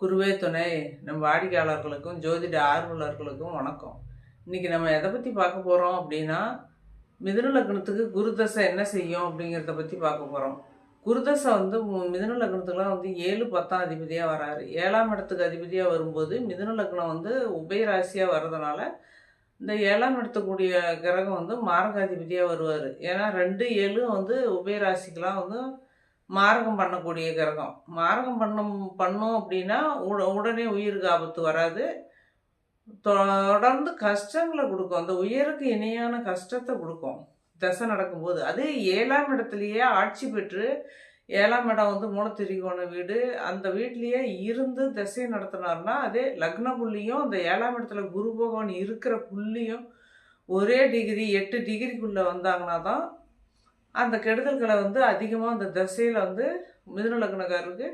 குருவே துணை. நம் வாடிக்கையாளர்களுக்கும் ஜோதிட ஆர்வலர்களுக்கும் வணக்கம். இன்னைக்கு நம்ம எதை பற்றி பார்க்க போகிறோம் அப்படின்னா மிதுன லக்னத்துக்கு குருதசை என்ன செய்யும் அப்படிங்கிறத பற்றி பார்க்க போகிறோம் குருதசை வந்து மு- மிதுன லக்னத்துக்குலாம் வந்து ஏழு பத்தாம் அதிபதியாக வராரு. ஏழாம் இடத்துக்கு அதிபதியாக வரும்போது மிதுன லக்னம் வந்து உபயராசியாக வர்றதுனால இந்த ஏழாம் இடத்துக்கூடிய கிரகம் வந்து மாரகாதிபதியாக வருவார். ஏன்னா ரெண்டு ஏழு வந்து உபயராசிக்கெலாம் வந்து மாரகம் பண்ணக்கூடிய கிரகம். மாரகம் பண்ணும் பண்ணோம் அப்படின்னா உட உடனே உயிருக்கு ஆபத்து வராது. தொடர்ந்து கஷ்டங்களை கொடுக்கும். அந்த உயிருக்கு இணையான கஷ்டத்தை கொடுக்கும். தசை நடக்கும்போது. அது ஏழாம் இடத்துலையே ஆட்சி பெற்று ஏழாம் இடம் வந்து மூலத்திரிகோண வீடு. அந்த வீட்லேயே இருந்து திசையை நடத்தினார்னா அதே லக்ன புள்ளியும் அந்த ஏழாம் இடத்துல குரு பகவான் இருக்கிற புள்ளியும் ஒரே டிகிரி எட்டு டிகிரிக்குள்ளே வந்தாங்கன்னா தான் அந்த கெடுதல்களை வந்து அதிகமாக அந்த திசையில் வந்து மிதுனலக்னகாரருக்கு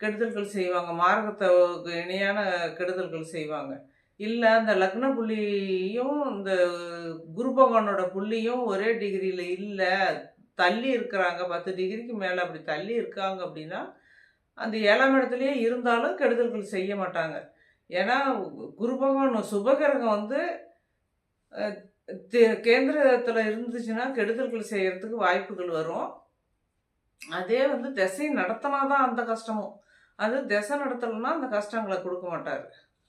கெடுதல்கள் செய்வாங்க. மார்க்கத்துக்கு இணையான கெடுதல்கள் செய்வாங்க. இல்லை அந்த லக்ன புள்ளியும் இந்த குரு பகவானோட புள்ளியும் ஒரே டிகிரியில் இல்லை. தள்ளி இருக்கிறாங்க. பத்து டிகிரிக்கு மேலே அப்படி தள்ளி இருக்காங்க அப்படின்னா அந்த ஏழாம் இடத்துலையே இருந்தாலும் கெடுதல்கள் செய்ய மாட்டாங்க. ஏன்னா குரு பகவான் சுபகிரகம் வந்து கேந்திரத்தில் இருந்துச்சுன்னா கெடுதல்கள் செய்யறதுக்கு வாய்ப்புகள் வரும். அதே வந்து திசை நடத்தினா தான் அந்த கஷ்டமும். அது திசை நடத்தலைன்னா அந்த கஷ்டங்களை கொடுக்க மாட்டார்.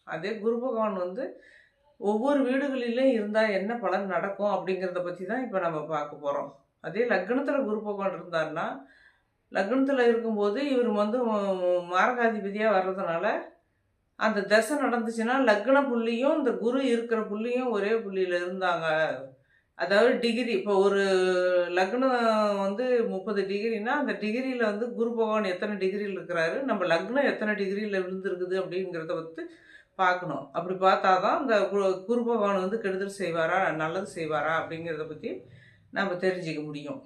அதே குரு பகவான் வந்து ஒவ்வொரு வீடுகளிலும் இருந்தால் என்ன பலன் நடக்கும் அப்படிங்கிறத பற்றி தான் இப்போ நம்ம பார்க்க போகிறோம் அதே லக்னத்தில் குரு பகவான் இருந்தாருன்னா லக்னத்தில் இருக்கும்போது இவர் வந்து மாரகாதிபதியாக வர்றதுனால அந்த தசை நடந்துச்சுன்னா லக்ன புள்ளியும் இந்த குரு இருக்கிற புள்ளியும் ஒரே புள்ளியில் இருந்தாங்க. அதாவது டிகிரி இப்போ ஒரு லக்னம் வந்து முப்பது டிகிரினா அந்த டிகிரியில் வந்து குரு பகவான் எத்தனை டிகிரியில் இருக்கிறாரு? நம்ம லக்னம் எத்தனை டிகிரியில் விழுந்துருக்குது அப்படிங்கிறத வந்து பார்க்கணும். அப்படி பார்த்தா தான் அந்த கு- குரு பகவான் வந்து கெடுதல் செய்வாரா நல்லது செய்வாரா அப்படிங்கிறத பற்றி நம்ம தெரிஞ்சுக்க முடியும்.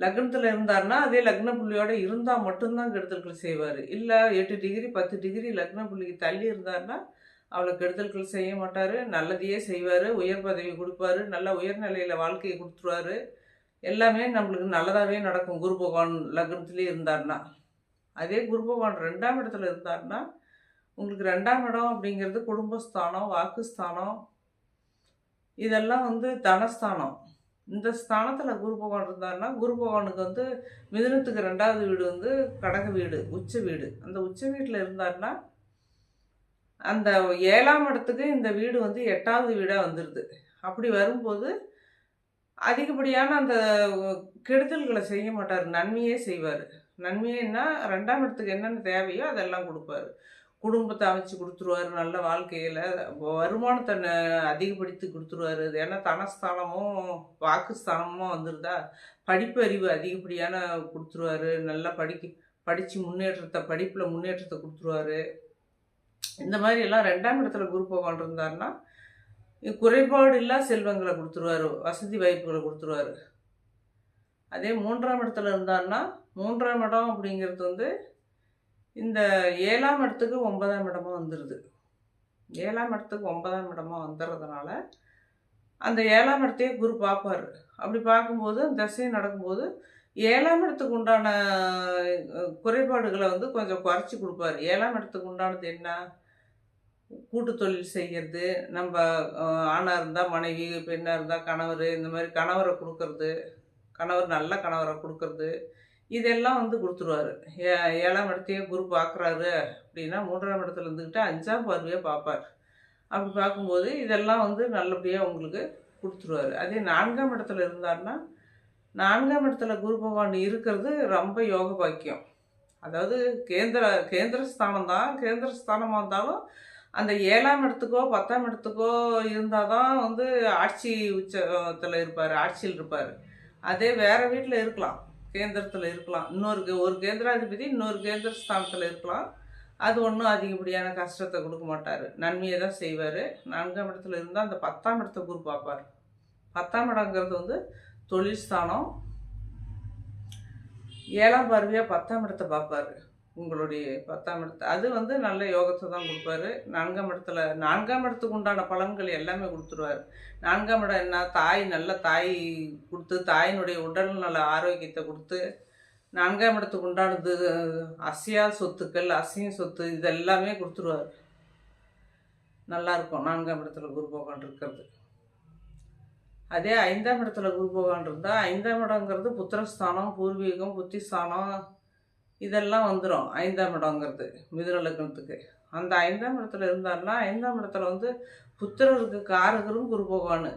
லக்னத்தில் இருந்தாருன்னா அதே லக்ன புள்ளியோட இருந்தால் மட்டும்தான் கெடுதல்கள் செய்வார். இல்லை எட்டு டிகிரி பத்து டிகிரி லக்ன புள்ளிக்கு தள்ளி இருந்தாருன்னா அவளை கெடுதல்கள் செய்ய மாட்டார். நல்லதையே செய்வார். உயர் பதவி கொடுப்பாரு. நல்ல உயர்நிலையில் வாழ்க்கையை கொடுத்துருவாரு. எல்லாமே நம்மளுக்கு நல்லதாகவே நடக்கும். குரு பகவான் லக்னத்துலேயே இருந்தாருன்னா. அதே குரு பகவான் ரெண்டாம் இடத்துல இருந்தாருன்னா உங்களுக்கு ரெண்டாம் இடம் அப்படிங்கிறது குடும்பஸ்தானம் வாக்குஸ்தானம். இதெல்லாம் வந்து தனஸ்தானம். இந்த ஸ்தானத்தில் குரு பகவான் இருந்தாருன்னா குரு பகவானுக்கு வந்து மிதனத்துக்கு ரெண்டாவது வீடு வந்து கடக வீடு உச்ச வீடு. அந்த உச்ச வீட்டில் இருந்தாருன்னா அந்த ஏழாம் இடத்துக்கு இந்த வீடு வந்து எட்டாவது வீடாக வந்துடுது அப்படி வரும்போது அதிகப்படியான அந்த கெடுதல்களை செய்ய மாட்டார். நன்மையே செய்வார். நன்மையேன்னா ரெண்டாம் இடத்துக்கு என்னென்ன தேவையோ அதெல்லாம் கொடுப்பாரு. குடும்பத்தை அமைச்சு கொடுத்துருவாரு நல்ல வாழ்க்கையில். வருமானத்தை ந- அதிகப்படுத்தி கொடுத்துருவாரு. ஏன்னா தனஸ்தானமும் வாக்குஸ்தானமும் வந்துருதா? படிப்பு அறிவு அதிகப்படியான கொடுத்துருவாரு. நல்லா படிக்க படித்து முன்னேற்றத்தை படிப்பில் முன்னேற்றத்தை கொடுத்துருவாரு. இந்த மாதிரி எல்லாம் ரெண்டாம் இடத்துல குரு பகவான் இருந்தாருன்னா குறைபாடு இல்லா செல்வங்களை கொடுத்துருவாரு. வசதி வாய்ப்புகளை கொடுத்துருவாரு. அதே மூன்றாம் இடத்துல இருந்தாருன்னா மூன்றாம் இடம் அப்படிங்கிறது வந்து இந்த ஏழாம் இடத்துக்கு ஒன்பதாம் இடமா வந்துடுது ஏழாம் இடத்துக்கு ஒன்பதாம் இடமா வந்துடுறதுனால அந்த ஏழாம் இடத்தையே குரு பார்ப்பார் அப்படி பார்க்கும்போது தசை நடக்கும்போது ஏழாம் இடத்துக்கு உண்டான குறைபாடுகளை வந்து கொஞ்சம் குறைச்சி கொடுப்பாரு. ஏழாம் இடத்துக்கு உண்டானது என்ன? கூட்டு தொழில் செய்கிறது நம்ம ஆணாக இருந்தால் மனைவி பெண்ணாக இருந்தால் கணவர் இந்த மாதிரி கணவரை கொடுக்கறது கணவர் நல்ல கணவரை கொடுக்கறது இதெல்லாம் வந்து கொடுத்துருவாரு. ஏ ஏழாம் இடத்தையே குரு பார்க்குறாரு அப்படின்னா மூன்றாம் இடத்துல இருந்துக்கிட்டு அஞ்சாம் பார்வையாக பார்ப்பார். அப்படி பார்க்கும்போது இதெல்லாம் வந்து நல்லபடியாக உங்களுக்கு கொடுத்துருவாரு. அதே நான்காம் இடத்துல இருந்தாருன்னா நான்காம் இடத்துல குரு பகவான் இருக்கிறது ரொம்ப யோக பாக்கியம். அதாவது கேந்திர கேந்திர ஸ்தானம் தான் கேந்திர ஸ்தானமாக இருந்தாலும் அந்த ஏழாம் இடத்துக்கோ பத்தாம் இடத்துக்கோ இருந்தால் தான் வந்து ஆட்சி உச்சத்தில் இருப்பார் ஆட்சியில் இருப்பார். அதே வேறு வீட்டில் இருக்கலாம். கேந்திரத்தில் இருக்கலாம். இன்னொரு கே- ஒரு கேந்திராதிபதி இன்னொரு கேந்திர ஸ்தானத்தில் இருக்கலாம். அது ஒன்றும் அதிகப்படியான கஷ்டத்தை கொடுக்க மாட்டார். நன்மையை தான் செய்வார். நான்காம் இடத்துல இருந்தால் அந்த பத்தாம் இடத்த குரு பார்ப்பார். பத்தாம் இடங்கிறது வந்து தொழில் ஸ்தானம். ஏழாம் பார்வையாக பத்தாம் இடத்தை பார்ப்பாரு. உங்களுடைய பத்தாம் இடத்து அது வந்து நல்ல யோகத்தை தான் கொடுப்பாரு. நான்காம் இடத்துல நான்காம் இடத்துக்கு உண்டான பலன்கள் எல்லாமே கொடுத்துருவாரு. நான்காம் இடம் என்ன? தாய் நல்ல தாய் கொடுத்து தாயினுடைய உடல் நல ஆரோக்கியத்தை கொடுத்து நான்காம் இடத்துக்கு உண்டானது அசையா சொத்துக்கள் அசையும் சொத்து இதெல்லாமே கொடுத்துருவார். நல்லாயிருக்கும் நான்காம் இடத்துல குரு பகவான் இருக்கிறது. அதே ஐந்தாம் இடத்துல குரு பகவான் இருந்தால் ஐந்தாம் இடங்கிறது புத்திரஸ்தானம் பூர்வீகம் புத்திஸ்தானம் இதெல்லாம் வந்துடும் ஐந்தாம் இடங்கிறது மிதுன லக்னத்துக்கு. அந்த ஐந்தாம் இடத்துல இருந்தாருன்னா ஐந்தாம் இடத்துல வந்து புத்திரருக்கு காரகரும் குரு பகவானு.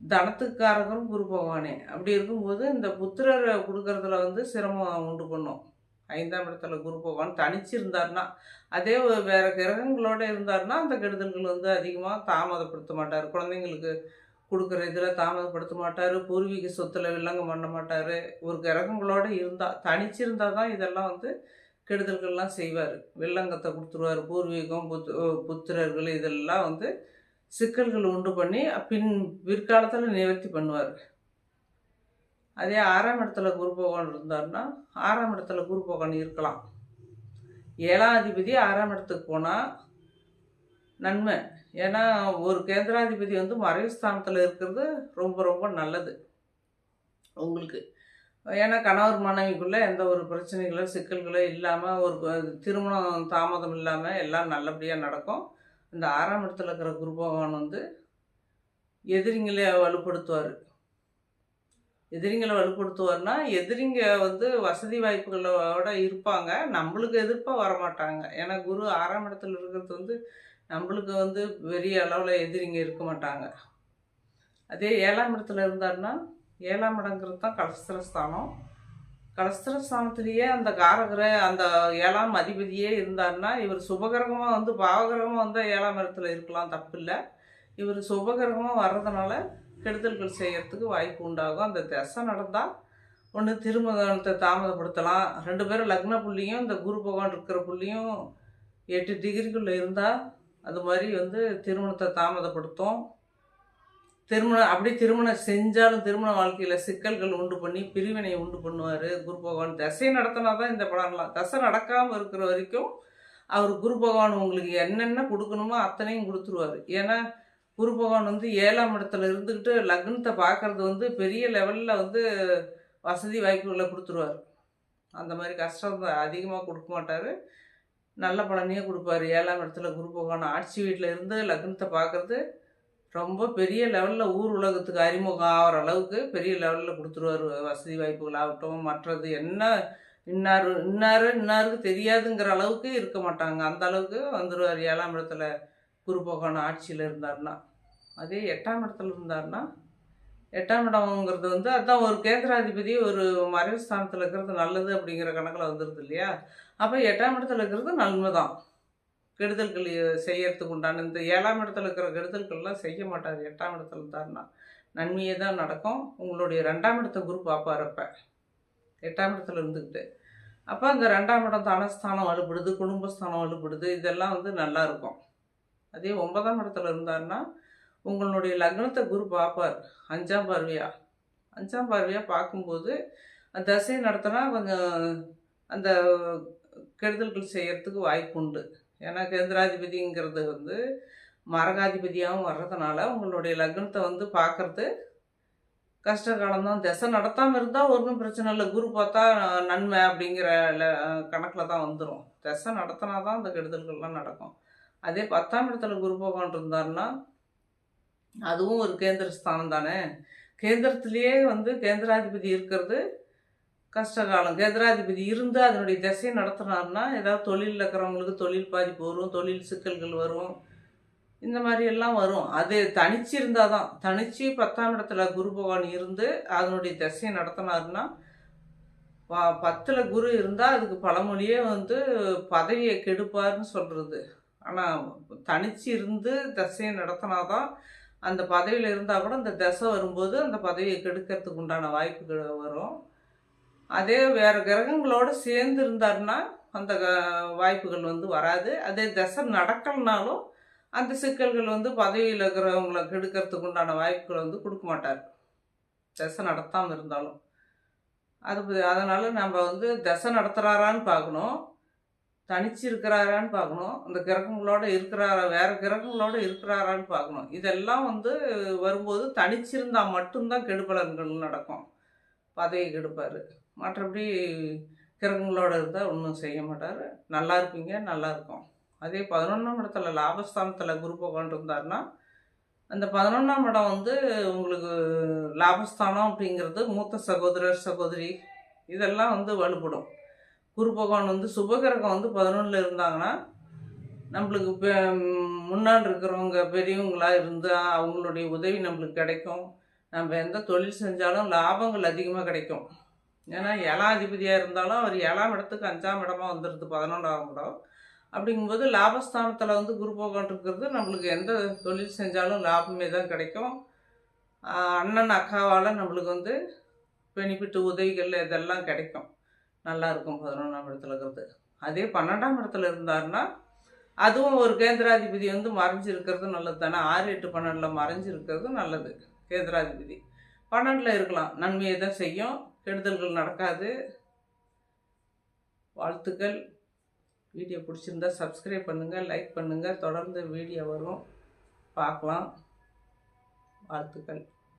தனத்துக்கு காரகரும் குரு பகவானே. அப்படி இருக்கும்போது இந்த புத்திரரை கொடுக்கறதுல வந்து சிரமம் உண்டு பண்ணும். ஐந்தாம் இடத்துல குரு பகவான் தனிச்சு இருந்தாருன்னா அதே ஒரு கிரகங்களோடு கிரகங்களோட இருந்தாருன்னா அந்த கெடுதல்கள் வந்து அதிகமாக தாமதப்படுத்த மாட்டார். குழந்தைங்களுக்கு கொடுக்குற இதில் தாமதப்படுத்த மாட்டார் பூர்வீக சொத்துல வில்லங்கம் பண்ண மாட்டார். ஒரு கிரகங்களோட இருந்தால் தனிச்சிருந்தால் தான் இதெல்லாம் வந்து கெடுதல்கள்லாம் செய்வார். வில்லங்கத்தை கொடுத்துருவார் பூர்வீகம் புத் புத்திரர்கள் இதெல்லாம் வந்து சிக்கல்கள் உண்டு பண்ணி பின் பிற்காலத்தில் நிவர்த்தி பண்ணுவார். அதே ஆறாம் இடத்துல குரு பகவான் இருந்தாருன்னா ஆறாம் இடத்துல குரு பகவான் இருக்கலாம். ஏழாம் அதிபதி ஆறாம் இடத்துக்கு போனால் நன்மை. ஏன்னா ஒரு கேந்திராதிபதி வந்து மறைவு ஸ்தானத்தில் இருக்கிறது ரொம்ப ரொம்ப நல்லது. உங்களுக்கு. ஏன்னா கணவர் மனைவிக்குள்ளே எந்த ஒரு பிரச்சனைகளோ சிக்கல்களோ இல்லாமல் ஒரு திருமணம் தாமதம் இல்லாமல் எல்லாம் நல்லபடியாக நடக்கும். இந்த ஆறாம் இடத்துல இருக்கிற குரு பகவான் வந்து எதிரிங்களை வலுப்படுத்துவார். எதிரிங்களை வலுப்படுத்துவார்னா எதிரிங்க வந்து வசதி வாய்ப்புகளோட இருப்பாங்க. நம்மளுக்கு எதிர்ப்பாக வரமாட்டாங்க. ஏன்னா குரு ஆறாம் இடத்துல இருக்கிறது வந்து நம்மளுக்கு வந்து பெரிய அளவில் எதிரிங்க இருக்க மாட்டாங்க. அதே ஏழாம் இடத்துல இருந்தாருன்னா ஏழாம் இடங்கிறது தான் கலஸ்திரஸ்தானம். கலஸ்திரஸ்தானத்திலேயே அந்த காரகர அந்த ஏழாம் அதிபதியே இருந்தாருன்னா இவர் சுபகிரகமாக வந்து பாவகிரகமாக வந்தால் ஏழாம் இடத்துல இருக்கலாம் தப்பில்லை. இவர் சுபகிரகமாக வர்றதுனால கெடுதல்கள் செய்கிறதுக்கு வாய்ப்பு உண்டாகும். அந்த தசை நடந்தால் ஒன்று திருமணத்தை தாமதப்படுத்தலாம். ரெண்டு பேரும் லக்ன புள்ளியும் இந்த குரு பகவான் இருக்கிற புள்ளியும் எட்டு டிகிரிக்குள்ளே இருந்தால் அது மாதிரி வந்து திருமணத்தை தாமதப்படுத்தும். திருமணம் அப்படி திருமணம் செஞ்சாலும் திருமண வாழ்க்கையில் சிக்கல்கள் உண்டு பண்ணி பிரிவினை உண்டு பண்ணுவார் குரு பகவான். தசை நடத்தினா தான் இந்த பலன்லாம் தசை நடக்காமல் இருக்கிற வரைக்கும் அவர் குரு பகவான் உங்களுக்கு என்னென்ன கொடுக்கணுமோ அத்தனையும் கொடுத்துருவாரு. ஏன்னா குரு பகவான் வந்து ஏழாம் இடத்துல இருந்துக்கிட்டு லக்னத்தை பார்க்குறது வந்து பெரிய லெவலில் வந்து வசதி வாய்ப்புகளை கொடுத்துருவார். அந்த மாதிரி கஷ்டம் அதிகமாக கொடுக்க மாட்டார். நல்ல பலனையே கொடுப்பாரு. ஏழாம் இடத்துல குரு பகவான் ஆட்சி வீட்டில் இருந்து லக்னத்தை பார்க்குறது ரொம்ப பெரிய லெவலில் ஊர் உலகத்துக்கு அறிமுகம் ஆகிற அளவுக்கு பெரிய லெவலில் கொடுத்துருவாரு. வசதி வாய்ப்புகள் ஆகட்டும் மற்றது என்ன இன்னார் இன்னார் இன்னாருக்கு தெரியாதுங்கிற அளவுக்கு இருக்க மாட்டாங்க. அந்த அளவுக்கு வந்துடுவார் ஏழாம் இடத்துல குரு பகவான் ஆட்சியில் இருந்தாருன்னா. அதே எட்டாம் இடத்துல இருந்தாருன்னா எட்டாம் இடம்ங்கிறது வந்து அதுதான் ஒரு கேந்திராதிபதி ஒரு மறைவு ஸ்தானத்தில் இருக்கிறது நல்லது அப்படிங்கிற கணக்கில் வந்துடுது இல்லையா? அப்போ எட்டாம் இடத்துல இருக்கிறது நன்மை தான் கெடுதல்கள் செய்யறதுக்கு உண்டான இந்த ஏழாம் இடத்துல இருக்கிற கெடுதல்கள்லாம் செய்ய மாட்டார். எட்டாம் இடத்துல இருந்தாருன்னா நன்மையே தான் நடக்கும். உங்களுடைய ரெண்டாம் இடத்த குரு பார்ப்பார் அப்போ எட்டாம் இடத்துல இருந்துக்கிட்டு அப்போ அந்த ரெண்டாம் இடம் தனஸ்தானம் வலுப்படுது குடும்பஸ்தானம் வலுப்படுது இதெல்லாம் வந்து நல்லா இருக்கும். அதே ஒன்பதாம் இடத்துல இருந்தாருன்னா உங்களுடைய லக்னத்தை குரு பார்ப்பார். அஞ்சாம் பார்வையா? அஞ்சாம் பார்வையாக பார்க்கும்போது அந்த தசையை நடத்தினா கொஞ்சம் அந்த கெடுதல்கள் செய்கிறதுக்கு வாய்ப்பு உண்டு. ஏன்னா கேந்திராதிபதிங்கிறது வந்து மரகாதிபதியாகவும் வர்றதுனால உங்களுடைய லக்னத்தை வந்து பார்க்கறது கஷ்ட காலம்தான். திசை நடத்தாமல் இருந்தால் ஒன்றும் பிரச்சனை இல்லை. குரு பார்த்தா நன்மை அப்படிங்கிற கணக்கில் தான் வந்துடும் திசை நடத்தினா தான் அந்த கெடுதல்கள்லாம் நடக்கும். அதே பத்தாம் இடத்துல குரு பகவான் இருந்தார்னா அதுவும் ஒரு கேந்திர ஸ்தானம் தானே. கேந்திரத்திலேயே வந்து கேந்திராதிபதி இருக்கிறது கஷ்டகாலம் கேந்திராதிபதி இருந்து அதனுடைய திசையை நடத்தினார்னா ஏதாவது தொழிலில் இருக்கிறவங்களுக்கு தொழில் பாதிப்பு வரும் தொழில் சிக்கல்கள் வரும். இந்த மாதிரி எல்லாம் வரும். அது தனிச்சு இருந்தால் தான். தனிச்சு பத்தாம் இடத்துல குரு பகவான் இருந்து அதனுடைய திசையை நடத்தினாருன்னா பத்தில் குரு இருந்தால் அதுக்கு பழமொழியே வந்து பதவியை கெடுப்பார்னு சொல்கிறது ஆனால் தனிச்சு இருந்து திசையை நடத்தினாதான் அந்த பதவியில் இருந்தால் கூட அந்த திசை வரும்போது அந்த பதவியை கெடுக்கிறதுக்கு உண்டான வாய்ப்புகள் வரும். அதே வேறு கிரகங்களோட சேர்ந்து இருந்தாருன்னா அந்த க- வாய்ப்புகள் வந்து வராது. அதே தசை நடக்கலனாலும் அந்த சிக்கல்கள் வந்து பதவியில் இருக்கிறவங்களை கெடுக்கிறதுக்கு உண்டான வாய்ப்புகளை வந்து கொடுக்க மாட்டார். தசை நடத்தாமல் இருந்தாலும். அது அதனால் நம்ம வந்து தசை நடத்துகிறாரான்னு பார்க்கணும். தனிச்சு இருக்கிறாரான்னு பார்க்கணும். அந்த கிரகங்களோட இருக்கிறாரா வேறு கிரகங்களோட இருக்கிறாரான்னு பார்க்கணும். இதெல்லாம் வந்து வரும்போது தனிச்சிருந்தால் மட்டும்தான் கெடுபலன்கள் நடக்கும். பதவி கெடுப்பார். மற்றபடி கிரகங்களோட இருந்தால் ஒன்றும் செய்ய மாட்டார். நல்லா இருப்பீங்க நல்லா இருக்கும். அதே பதினொன்றாம் இடத்துல லாபஸ்தானத்தில் குரு பகவான் இருந்தார்னா அந்த பதினொன்றாம் இடம் வந்து உங்களுக்கு லாபஸ்தானம் அப்படிங்கிறது மூத்த சகோதரர் சகோதரி இதெல்லாம் வந்து வலுப்படும். குரு பகவான் வந்து சுபகிரகம் வந்து பதினொன்றில் இருந்தாங்கன்னா நம்மளுக்கு இப்போ முன்னாடி இருக்கிறவங்க பெரியவங்களாக இருந்தால் அவங்களுடைய உதவி நம்மளுக்கு கிடைக்கும். நம்ம எந்த தொழில் செஞ்சாலும் லாபங்கள் அதிகமாக கிடைக்கும். ஏன்னா ஏழாம் இருந்தாலும் அவர் ஏழாம் இடத்துக்கு அஞ்சாம் இடமா வந்துடுது பதினொன்றாம் இடம். அப்படிங்கும்போது லாபஸ்தானத்தில் வந்து குரு பகவான் இருக்கிறது நம்மளுக்கு எந்த தொழில் செஞ்சாலும் லாபமே தான் கிடைக்கும். அண்ணன் அக்காவால் நம்மளுக்கு வந்து பெனிஃபிட் உதவிகள் இதெல்லாம் கிடைக்கும். நல்லா இருக்கும் பதினொன்றாம் இடத்துல இருக்கிறது. அதே பன்னெண்டாம் இடத்துல இருந்தாருன்னா அதுவும் ஒரு கேந்திராதிபதி வந்து மறைஞ்சு இருக்கிறது நல்லது தானே. ஆறு எட்டு பன்னெண்டில் மறைஞ்சு இருக்கிறது நல்லது கேந்திராதிபதி. பன்னெண்டில் இருக்கலாம் நன்மையை தான் செய்யும். கெடுதல்கள் நடக்காது. வாழ்த்துக்கள். வீடியோ பிடிச்சிருந்தா சப்ஸ்கிரைப் பண்ணுங்கள் லைக் பண்ணுங்கள் தொடர்ந்து வீடியோ வரும். பார்க்கலாம். வாழ்த்துக்கள்.